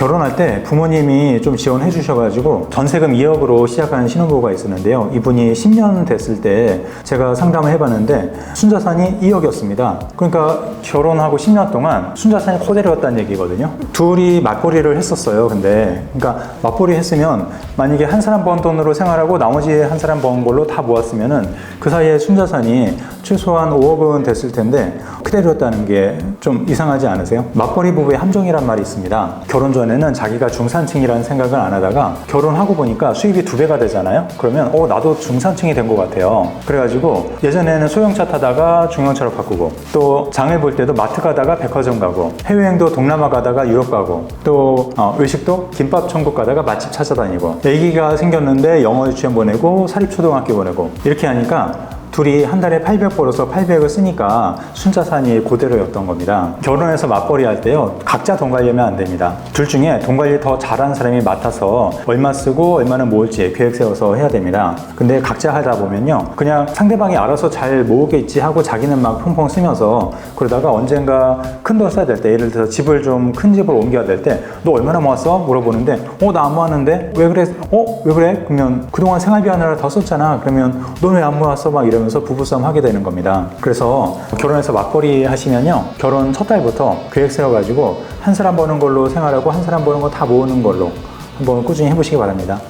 결혼할 때 부모님이 좀 지원해 주셔가지고 전세금 2억으로 시작한 신혼부부가 있었는데요. 이분이 10년 됐을 때 제가 상담을 해봤는데 순자산이 2억이었습니다. 그러니까 결혼하고 10년 동안 순자산이 그대로였다는 얘기거든요. 둘이 맞벌이를 했었어요. 근데 그러니까 맞벌이 했으면 만약에 한 사람 번 돈으로 생활하고 나머지 한 사람 번 걸로 다 모았으면은 그 사이에 순자산이 최소한 5억은 됐을 텐데 그대로였다는 게 좀 이상하지 않으세요? 맞벌이 부부의 함정이란 말이 있습니다. 결혼 전에는 자기가 중산층이라는 생각을 안 하다가 결혼하고 보니까 수입이 두 배가 되잖아요. 그러면 어 나도 중산층이 된 것 같아요. 그래가지고 예전에는 소형차 타다가 중형차로 바꾸고 또 장을 볼 때도 마트 가다가 백화점 가고 해외여행도 동남아 가다가 유럽 가고 또 어, 외식도 김밥 천국 가다가 맛집 찾아다니고 애기가 생겼는데 영어 유치원 보내고 사립초등학교 보내고 이렇게 하니까 둘이 한 달에 800 벌어서 800을 쓰니까 순자산이 그대로였던 겁니다. 결혼해서 맞벌이 할 때요, 각자 돈 관리하면 안 됩니다. 둘 중에 돈 관리 더 잘하는 사람이 맡아서 얼마 쓰고 얼마나 모을지 계획 세워서 해야 됩니다. 근데 각자 하다 보면요, 그냥 상대방이 알아서 잘 모으겠지 하고 자기는 막 펑펑 쓰면서 그러다가 언젠가 큰 돈 써야 될 때, 예를 들어서 집을 좀 큰 집을 옮겨야 될 때, 너 얼마나 모았어? 물어보는데, 어, 나 안 모았는데? 왜 그래? 어, 왜 그래? 그러면 그동안 생활비 하느라 더 썼잖아. 그러면 넌 왜 안 모았어? 막 이러 면서 부부싸움 하게 되는 겁니다. 그래서 결혼해서 맞벌이 하시면요. 결혼 첫 달부터 계획 세워가지고 한 사람 버는 걸로 생활하고 한 사람 버는 거 다 모으는 걸로 한번 꾸준히 해보시기 바랍니다.